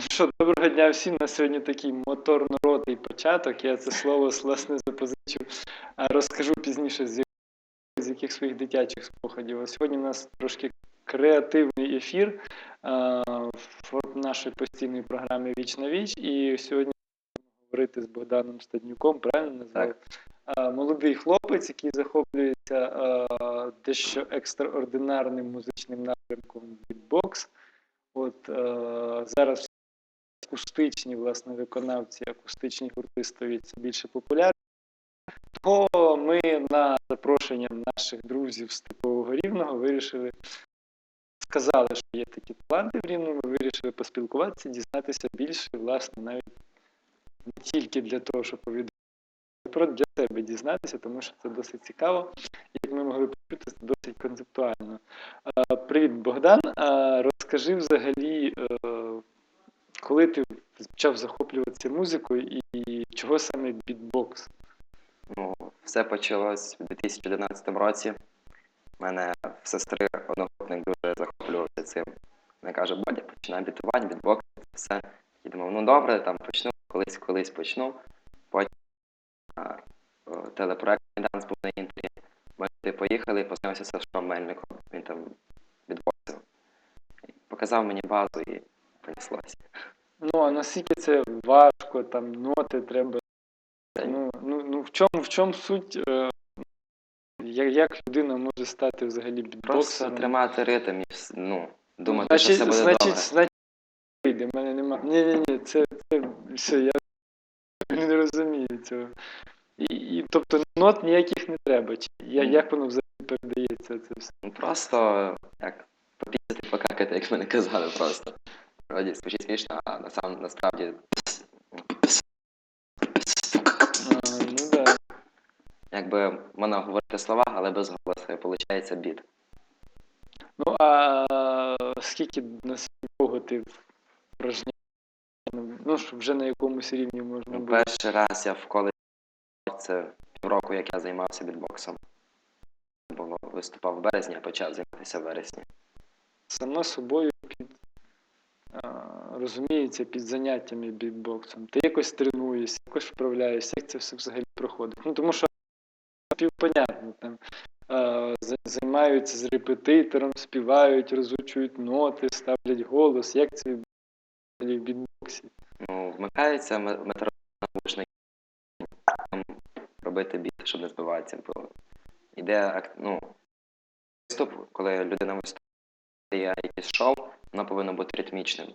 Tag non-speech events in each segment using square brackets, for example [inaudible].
що, доброго дня всім. На сьогодні такий моторно-ротий початок. Я це слово власне запозичив. А Розкажу пізніше, з яких, з яких своїх дитячих спогадів. А сьогодні у нас трошки креативний ефір а, в нашій постійній програмі Віч на віч. І сьогодні будемо говорити з Богданом Стаднюком, правильно назвав? А, Молодий хлопець, який захоплюється а, дещо екстраординарним музичним напрямком бітбокс. От е, зараз акустичні власне виконавці, акустичні гурти стають більше популярні. То ми на запрошення наших друзів з типового рівного вирішили, сказали, що є такі таланти в рівному, вирішили поспілкуватися, дізнатися більше, власне, навіть не тільки для того, щоб повідомити, про для себе дізнатися, тому що це досить цікаво. Як ми могли почути, це досить концептуально. Привіт, Богдан. Розкажи взагалі, е, коли ти почав захоплюватися музикою і чого саме бітбокс? Ну, все почалось у 2011 році. У мене в сестри одногрупник дуже захоплювався цим. Він каже, Бодя, починай бітувати, бітбокс, все. І думав, ну добре, там почну, колись, колись почну. Потім телепроект «Данс» був на інтері. Ми поїхали і познайомився з Сашком Мельником. Він там бітбоксив. Показав мені базу і понеслося. Ну, а наскільки це важко, там ноти треба. Ну, ну, ну в чому в чому суть? Е, як, як людина може стати взагалі Просто тримати ритм і ну, думати, що значить, все буде значить, добре. значить, вийде, в мене немає. Ні, ні, ні, це, це все, я не розумію цього. І, і, тобто нот ніяких не треба. Чи, я, як воно взагалі передається це все? Ну просто як попісти, покакати, як мене казали просто. Вроді звучить смішно, а на сам насправді А, ну да. якби можна говорити слова, але без голосу, виходить біт. Ну а скільки наскільки ти впражняв? Ну, вже на якомусь рівні можна було. перший раз я в коледжі це півроку, як я займався бітбоксом. Було виступав в березні, а почав займатися в вересні. Само собою розуміється під заняттями бітбоксом. Ти якось тренуєшся, якось вправляєшся, як це все взагалі проходить. Ну тому що півпонятно там. Займаються з репетитором, співають, розучують ноти, ставлять голос. Як це в бітбоксі? Ну, вмикається метеорологічний робити біт, щоб не збиватися. Бо ак- ну, виступ, коли людина виступає якесь шоу, воно повинно бути ритмічним.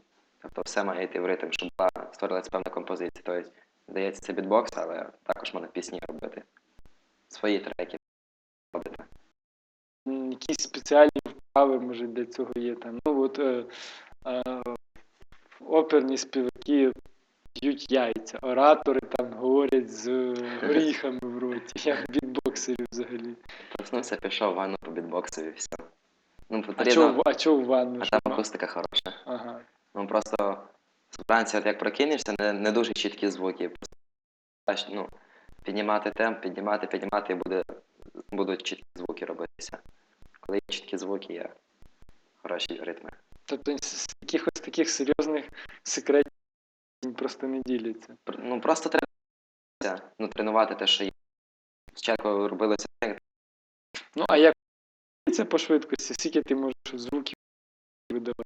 Тобто все має йти в ритм, щоб була створилася певна композиція. Тобто, здається, це бітбокс, але також можна пісні робити. Свої треки робити. Якісь спеціальні вправи, може, для цього є там. Ну, от е, е, оперні співаки б'ють яйця, оратори там говорять з [laughs] горіхами в роті, як бітбоксери взагалі. Проснувся, пішов в ванну по бітбоксу і все. Ну, А потрібно, а чого в ванну? а там акустика хороша. Ага. Ну просто вранці, от як прокинешся, не, не дуже чіткі звуки. Просто ну, піднімати темп, піднімати, піднімати, і буде, будуть чіткі звуки робитися. Коли є чіткі звуки, є хороші ритми. Тобто з якихось таких серйозних секретів просто не діляться. Ну просто треба ну, тренувати те, що є. Спочатку робилося так, Ну, а як це по швидкості? Скільки ти можеш звуків видавати?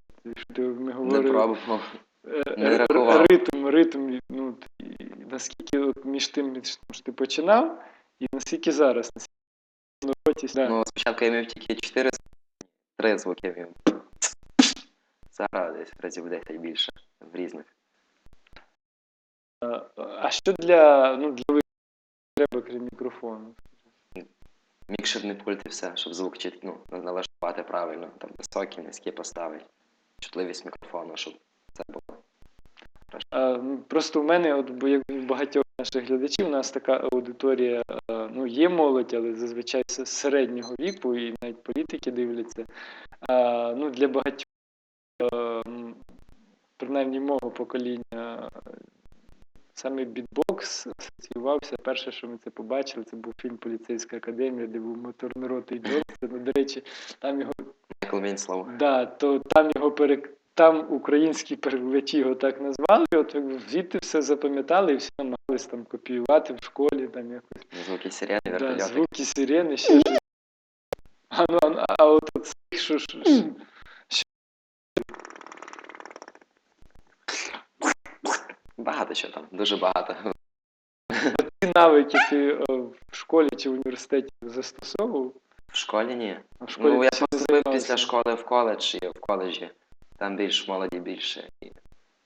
Ти ми не говорили, пробував. Е, Не рахував. Ритм, ритм, ну, наскільки от між тим, що ти починав, і наскільки зараз, наскільки да. Ну, спочатку я мів тільки 4 3 звуки я. Зараз десь разів 10 більше в різних. А, а що для, ну, для треба, крім мікрофону? Мікшерний пульт і все, щоб звук чіт, ну, налаштувати правильно, там високі, низькі поставити. Чутливість мікрофону, щоб це було. Ну, просто в мене, от, як в багатьох наших глядачів, у нас така аудиторія, е, ну, є молодь, але зазвичай з середнього віку, і навіть політики дивляться. А, ну, для багатьох, е, принаймні мого покоління, саме бітбокс асоціювався. Перше, що ми це побачили, це був фільм Поліцейська академія, де був Джонсон. Ну, до речі, там його Майкл Вінслоу. Да, то там його перек... там українські перекладачі його так назвали, от звідти все запам'ятали і всі намагались там копіювати в школі, там якось. Звуки сирени, Да, вертольотик. звуки сирени, ще щось. А, ну, а, а от цих, що, що, що Багато що там, дуже багато. ці навики ти е, в школі чи в університеті застосовував? Школі ні. А в школі Ну, я не поступив після школи в коледж і в коледжі. Там більш молоді більше. І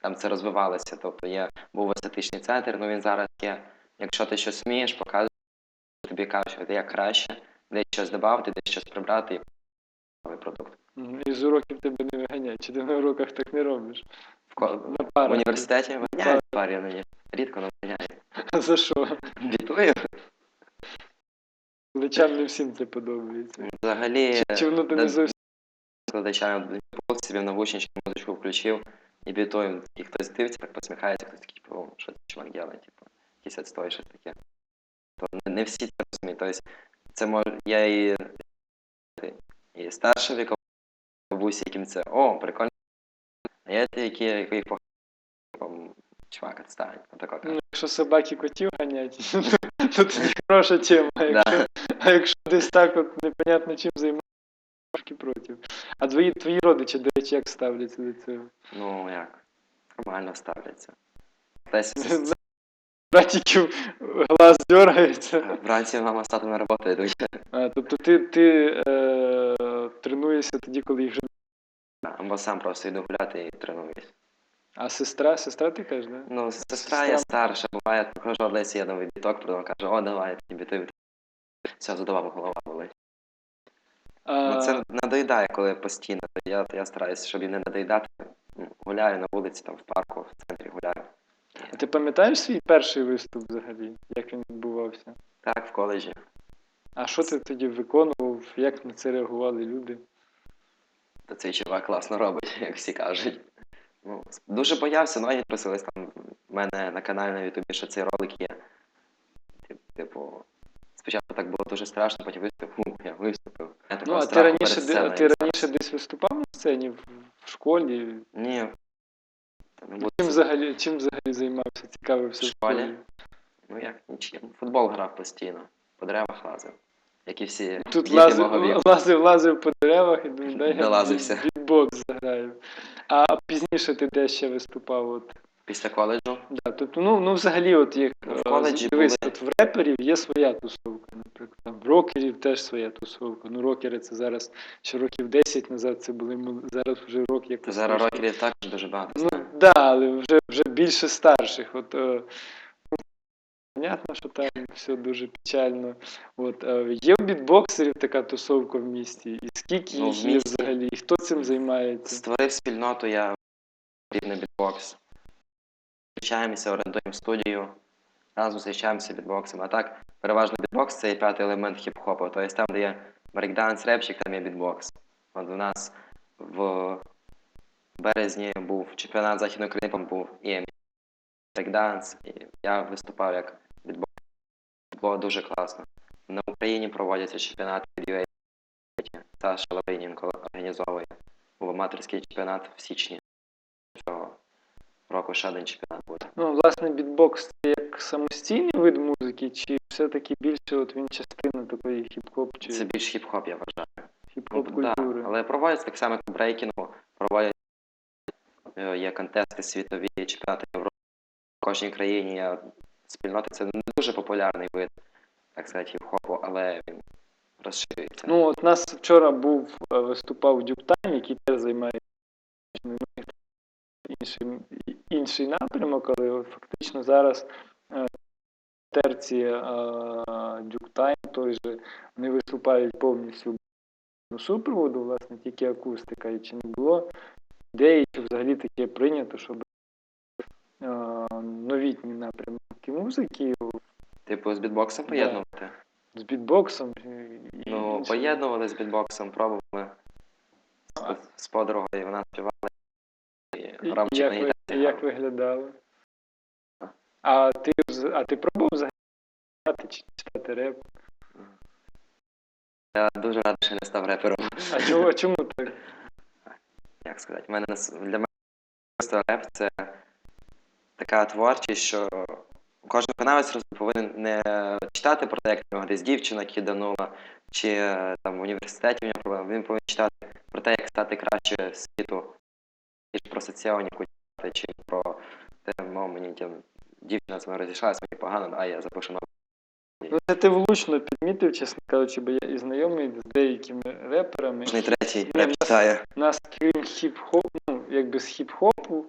там це розвивалося. Тобто є був естетичний центр, ну він зараз є. Якщо ти щось вмієш, показуєш, тобі кажуть, що ти як краще, десь щось додати, десь щось прибрати і новий продукт. І з уроків тебе не виганяють, чи ти на уроках так не робиш? В, ко- На в університеті виганяють парі нині. Рідко але виганяють. [laughs] За що? Бітую. Личам не всім це подобається. Взагалі, Чи, чи воно ти не зовсім складачам пол собі в навушнички музичку включив і бітою, і хтось дивиться, так посміхається, хтось такий, типу, «О, що ти чувак делає, типу, якийсь відстой, щось таке. То не, не всі це розуміють. Тобто це може, є і, і старша вікова бабусі, яким це, о, прикольно. А є ті, які, які чувак, відстань, отако Ну, якщо собаки котів ганять, [laughs] то тоді хороша тема. Якщо, а якщо десь так от непонятно чим займаєшся, трошки проти. А твої, твої родичі, до речі, як ставляться до цього? Ну, як, нормально ставляться. [laughs] Десь Братиків глаз дергається. вранці мама з татом на роботу йдуть. А, тобто ти, ти е, тренуєшся тоді, коли їх вже. Або сам просто йду гуляти і тренуюсь. А сестра, сестра ти кажеш, да? Ну, сестра є старша, буває, покажу Олесі, я новий біток, потім каже, о, давай, тобі біти. Все, задавав голова болить. А, Ну, це надоїдає, коли постійно. Я, я стараюся, щоб їм не надоїдати. Гуляю на вулиці, там, в парку, в центрі гуляю. а ти пам'ятаєш свій перший виступ взагалі? Як він відбувався? Так, в коледжі. А що ти тоді виконував? Як на це реагували люди? То цей чувак класно робить, [laughs] як всі кажуть. Ну, дуже боявся, ноги просились там в мене на каналі на Ютубі, що цей ролик є. Типу, спочатку так було дуже страшно, потім виступив, я виступив. Я Ну, а ти раніше, ти раніше десь виступав на сцені в, в школі? Ні. Чим це- взагалі, чим взагалі займався? Цікавився В школі? Ну як нічим. Футбол грав постійно. По деревах лазив. Як і всі Тут діти лазив, мого віку. лазив, лазив по деревах і думаю, дай я Долазився. [laughs] бітбокс заграю. А пізніше ти де ще виступав? От, Після коледжу. да, тобто, ну, ну, взагалі, от як в е, коледжі дивись, були- от в реперів є своя тусовка, наприклад. Там, в рокерів теж своя тусовка. Ну, рокери це зараз ще років 10 назад це були мол- зараз вже рок як зараз рокерів також дуже багато Ну, знаю. да, але вже, вже більше старших. От, е, понятно, що там все дуже печально. От, є у бітбоксерів така тусовка в місті. І скільки Ну, їх є взагалі? І хто цим займається? Створив спільноту, я рівний бітбокс. Зустрічаємося, орендуємо студію, разом зустрічаємося бітбоксом. А так, переважно бітбокс це є п'ятий елемент хіп-хопу. Тобто там, де є брейкданс, репчик, там є бітбокс. От у нас в березні був чемпіонат Західної України, був і брейкданс, і я виступав як. Було дуже класно. На Україні проводяться чемпіонати від UA. Саша Лавріненко організовує. Був аматорський чемпіонат в січні цього року ще один чемпіонат буде. Ну, власне, бітбокс це як самостійний вид музики, чи все-таки більше от він частина такої хіп-хоп чи Це більш хіп-хоп, я вважаю. Ну, хіп-хоп да, культури? але проводяться так само, як брейкінгу, проводять е, є контести світові, чемпіонати Європи. В кожній країні є спільнота. Це не дуже популярний вид, так сказати, хіп-хопу, але він розширюється. Ну, от нас вчора був е, виступав Дюктайм, який теж займає інший, інший напрямок, але фактично зараз е, терці е, Дюктайм той же, вони виступають повністю супроводу, власне, тільки акустика. І чи не було ідеї, чи взагалі таке прийнято, щоб новітні напрямки музики Типу з бітбоксом Да. поєднувати? з бітбоксом. і- Ну, поєднували з бітбоксом, пробували. А- З, подругою вона співала. І І- і як, на гітарі як виглядало? А ти, а ти пробував взагалі чи читати реп? Я дуже радий, що не став репером. А чому, чому [laughs] так? як сказати, мене для мене просто реп це така творчість, що кожен виконавець повинен не читати про те, як в нього десь дівчина киданула, чи е, там в університеті в нього проблема. Він повинен читати про те, як стати краще світу, ніж про соціоніку читати, чи про те, мов мені там, дівчина з мною розійшлася, мені погано, а я запишу нову. Ну, це ти влучно підмітив, чесно кажучи, бо я і знайомий з деякими реперами. Кожний третій реп читає. Нас крім хіп-хоп, ну, якби з хіп-хопу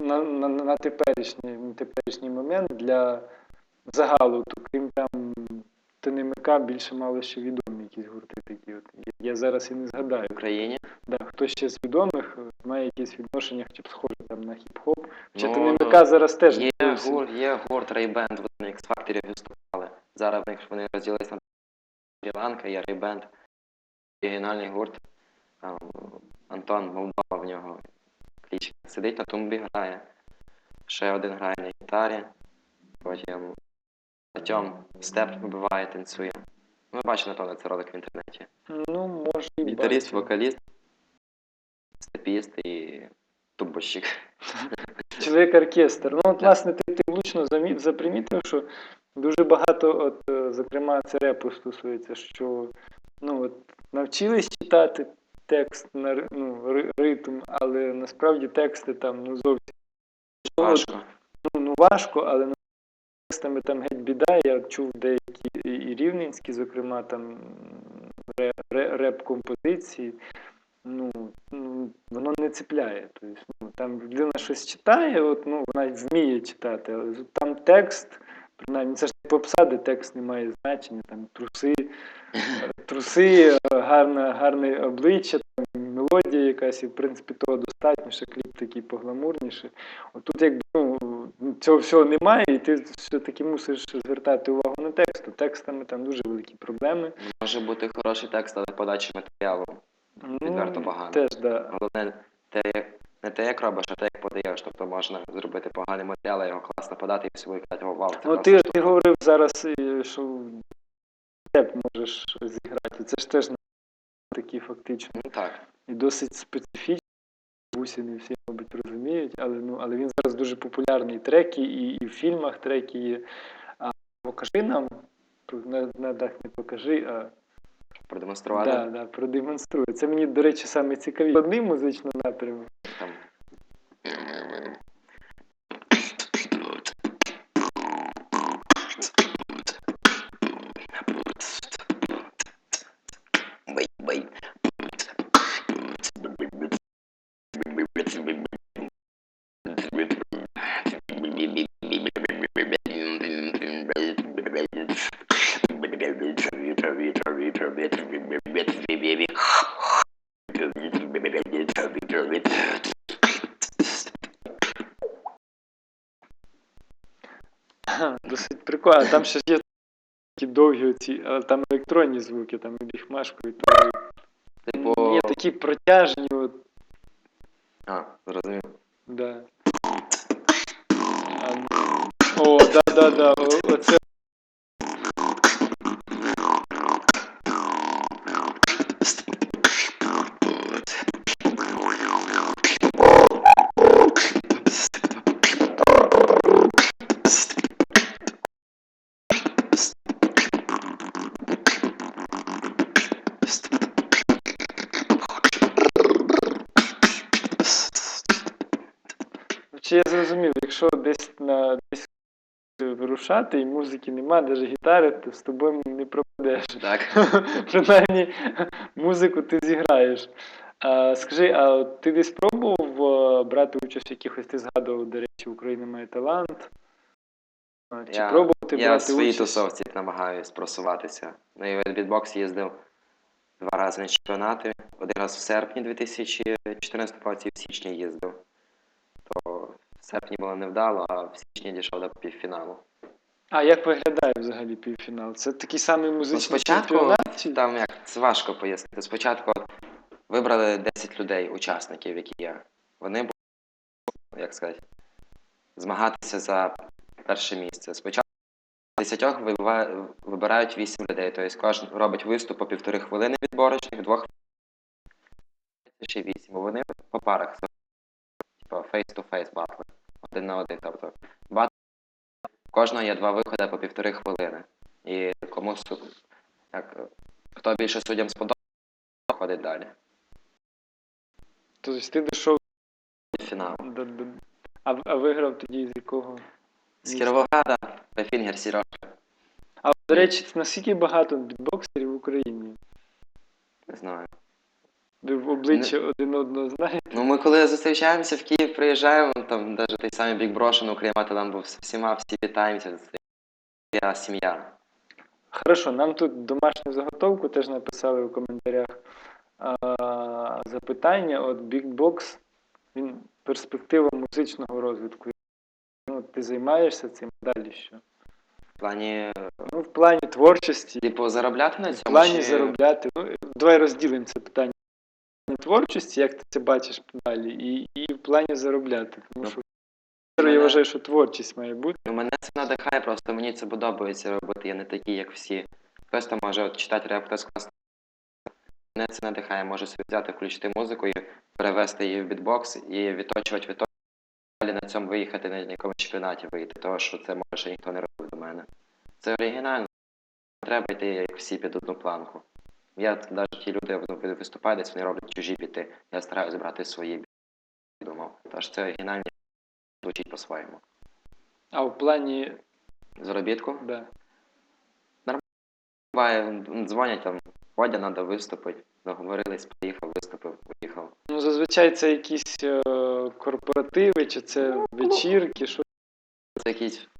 на, на, на, теперішній, теперішній момент для загалу, то крім там ТНМК більше мало ще відомі якісь гурти такі. От. Я, зараз і не згадаю. В Україні. Да, хто ще з відомих е, має якесь відношення, хоча б схоже там на хіп-хоп. Чи Ну, ТНМК зараз теж Є гурт, є гурт Рейбенд, вони на X-Factor виступали. Зараз в них вони розділились на Шрі-Ланка, є Рейбенд. Оригінальний гурт. Там, Антон Молдова в нього клічка. Сидить на тумбі, грає. Ще один грає на гітарі. Потім Артем степ вибиває, танцює. Ну, ви бачите, напевно, це ролик в інтернеті. Ну, може і Гітаріст, вокаліст, степіст і тубощик. Чоловік-оркестр. Ну, от, власне, ти, ти влучно запримітив, що дуже багато, от, е, зокрема, це репу стосується, що ну, от, навчились читати текст на ну, ритм, але насправді тексти там ну, зовсім Важко. ну, ну, важко, але ну, текстами там геть біда. Я чув деякі і, рівненські, зокрема, там ре, ре, реп-композиції. Ну, ну, воно не цепляє. Тобто, ну, там людина щось читає, от, ну, вона вміє читати, але там текст, принаймні, це ж не попса, де текст не має значення, там труси, [laughs] труси, гарне, гарне обличчя, там, мелодія якась, і в принципі того достатньо, що кліп такий погламурніший. От тут якби ну, цього всього немає, і ти все-таки мусиш звертати увагу на текст. Текстами там дуже великі проблеми. Може бути хороший текст, але подача матеріалу. Відверто погано. Теж, да. Головне, те, як- не те, як робиш, а те, як подаєш. Тобто можна зробити поганий матеріал, а його класно подати і всі будуть казати, вау, це Ну, ти, штука». ти говорив зараз, що реп можеш зіграти. Це ж теж такі фактично. Ну так. І досить специфічний. Бусі не всі, мабуть, розуміють, але, ну, але він зараз дуже популярний. Треки, і, і в фільмах треки є. А покажи нам, на, на дах не покажи, а Продемонструвати. да, да, продемонструй. Це мені, до речі, саме цікаві. Одний музичний напрямок. Досить прикольно. Там ще ж є такі довгі оці, але там електронні звуки, там і бігмашку, і то. Типу. Є такі протяжні, от, А, зрозумів. да. А, О, да, да, да. О, оце. Чи я зрозумів, якщо десь на десь вирушати і музики нема, навіть гітари, то з тобою не пропадеш. Так. [laughs] Принаймні, музику ти зіграєш. А, скажи, а ти десь пробував е, брати участь в якихось, ти згадував, до речі, Україна має талант. Чи Я, пробував ти я в брати своїй участь? тусовці намагаюсь просуватися. На Ювен бітбокс їздив два рази на чемпіонати. Один раз в серпні 2014 році і в січні їздив. В серпні було невдало, а в січні дійшов до півфіналу. А як виглядає взагалі півфінал? Це такий самий Ну, музичний спочатку чемпіонат? Чи... там як це важко пояснити. Спочатку вибрали 10 людей, учасників, які є. Вони будуть, як сказати, змагатися за перше місце. Спочатку 10 вибирають 8 людей, тобто кожен робить виступ по півтори хвилини відборочних, двох ще 8. 8. Вони по парах, типу face-to-face батли. Один на один. Тобто батл, у кожного є два виходи по півтори хвилини. І комусь як, хто більше суддям сподобається, ходить далі. Тобто ти дійшов Фінал. до, до... А, а виграв тоді з якого? З? Кіровограда Фінгер Сіро. А до речі, наскільки багато бітбоксерів в Україні? Не знаю. Ви в обличчя один одного знаєте? Ну, ми коли зустрічаємося в Київ, приїжджаємо, там навіть той самий Бік Брошен, Україна, там був всіма, всі вітаємося. Це я сім'я. Хорошо, нам тут домашню заготовку теж написали в коментарях а, запитання. От бікбокс, він перспектива музичного розвитку. Ну, ти займаєшся цим далі що? В плані, Ну, в плані творчості, типу, заробляти на в плані чи- заробляти. Ну, давай розділимо це питання. Творчості, як ти це бачиш далі, і, і в плані заробляти. Тому Ну, що мене- я вважаю, що творчість має бути. Ну, мене це надихає, просто мені це подобається робити. Я не такий, як всі. Хтось там може от, читати реп, хтось класно. Мене це надихає, може собі взяти, включити музику і перевести її в бітбокс і відточувати, відточувати. Далі на цьому виїхати на якомусь чемпіонаті вийти, того що це може ніхто не робив до мене. Це оригінально. Треба йти, як всі під одну планку. Я навіть ті люди ну, виступають, десь вони роблять чужі біти. Я стараюся брати свої біти. Думав. Тож це оригінальні звучить по-своєму. А в плані, Заробітку? да. Буває, м, дзвонять там, Водя, треба виступити. Договорились, поїхав, виступив, поїхав. Ну, зазвичай це якісь е, корпоративи, чи це вечірки, що Це якийсь як сказати,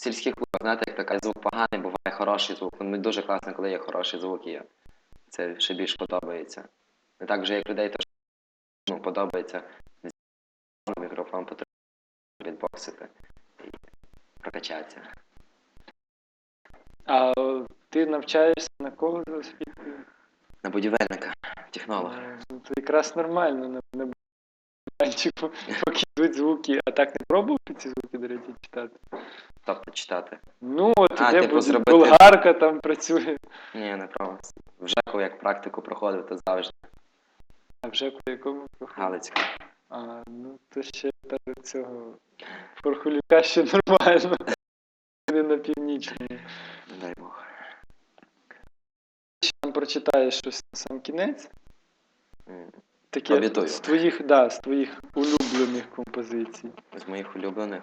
в сільських клубах, знаєте, як така звук поганий, буває хороший звук. Ну, Мені дуже класно, коли є хороший звук, і це ще більш подобається. Не так вже, як людей, теж ну, подобається мікрофон потрібно відбоксити і прокачатися. А ти навчаєшся на кого за освітою? На будівельника, технолог. Е, Ну, то якраз нормально на, на будівельчику, поки йдуть звуки. А так не пробувати ці звуки, до речі, читати? Тобто читати. Ну, от А, іде типу, зробити- болгарка там працює. Ні, не пробував. В ЖЕКу як практику проходив, то завжди А вже по якому проходить? Галицька. А, ну то ще та цього Форхулюка ще нормально. [laughs] Не на північному. Не дай Бог. Ще там прочитаєш щось на сам кінець. Таке з твоїх, да, з твоїх улюблених композицій. З моїх улюблених.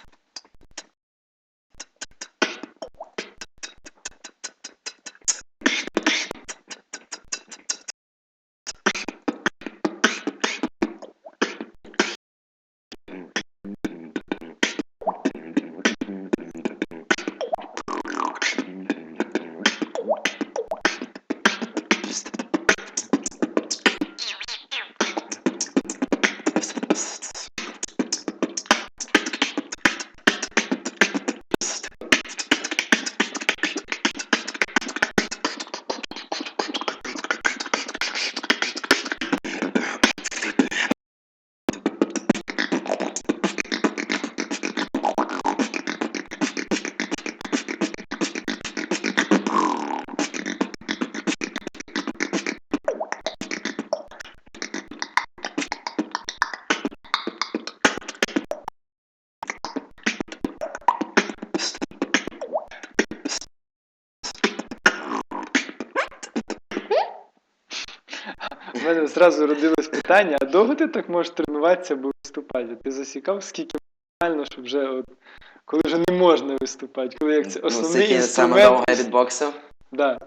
зразу родилось питання, а довго ти так можеш тренуватися або виступати? Ти засікав, скільки максимально, щоб вже от, коли вже не можна виступати, коли як це Ну, основний скільки саме інструмент. від боксу? Да,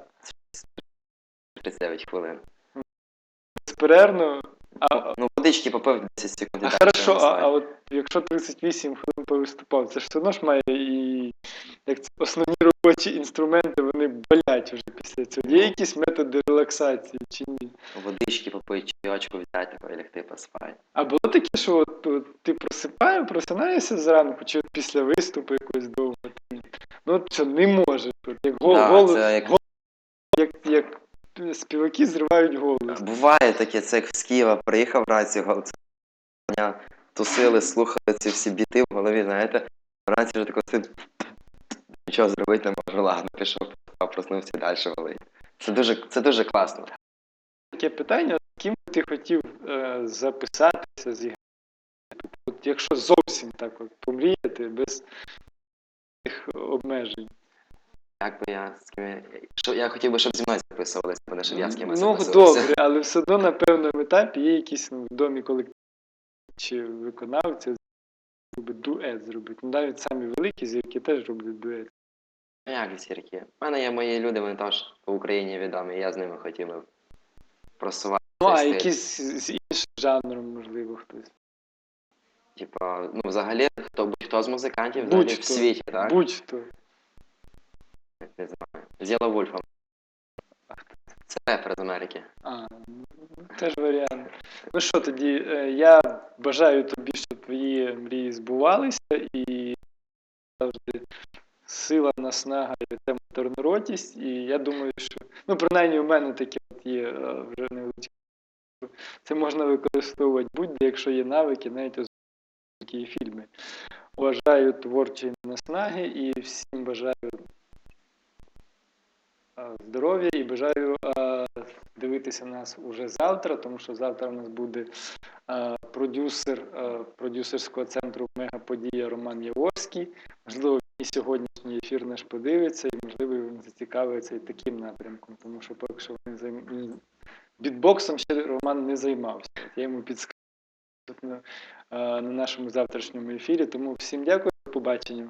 39 хвилин. безперервно. А, Ну, водички попив 10 секунд. а хорошо, а, а от якщо 38 хвилин повиступав, це ж все одно ж має і як це, основні робочі інструменти, вони болять вже після цього. Є якісь методи релаксації чи ні? Водички попити, чайочку взяти, такої лягти поспати. А було таке, що от, от, ти просипаєш, просинаєшся зранку, чи от після виступу якогось довго. Ну от що, не можеш. От, як гол, Да, голос, це як- гол- як, як співаки зривають голос. Буває таке, це як з Києва приїхав гол- це тусили, слухали ці всі біти в голові, знаєте, вранці вже сидить, нічого зробити не можу, ладно, пішов, проснувся і далі валить. Це дуже, це дуже класно. таке питання, з ким ти хотів е, записатися зіграти? От якщо зовсім так от помріяти без тих обмежень. Як би я з ким що я хотів би, щоб зі мною записувалися, бо не щоб я з кимось Ну, добре, але все одно на певному етапі є якісь ну, відомі колективи чи виконавці, би дует зробити. Ну, навіть самі великі зірки теж роблять дует. Ну, Як зірки? У мене є мої люди, вони теж по Україні відомі, і я з ними хотів би просувати. Ну, а якісь з іншим жанром, можливо, хтось. Типа, ну взагалі, хто будь-хто з музикантів взагалі в світі, так? Будь-хто. Не знаю. З Yellow Wolf. Це з Америки. А, ну, теж варіант. Ну що тоді, е, я бажаю тобі, щоб твої мрії збувалися і завжди сила, наснага і та моторноротість. І я думаю, що ну, принаймні у мене таке от є е, вже невеличке. Це можна використовувати будь-де, якщо є навики, навіть озвучки і фільми. Вважаю творчої наснаги і всім бажаю здоров'я і бажаю е, дивитися нас уже завтра, тому що завтра у нас буде е, продюсер е, продюсерського центру Мегаподія Роман Яворський. Можливо, і сьогоднішній ефір наш подивиться, і можливо він зацікавиться і таким напрямком, тому що поки що він займ... бітбоксом ще Роман не займався. Я йому підскажу е, на нашому завтрашньому ефірі. Тому всім дякую, до побачення.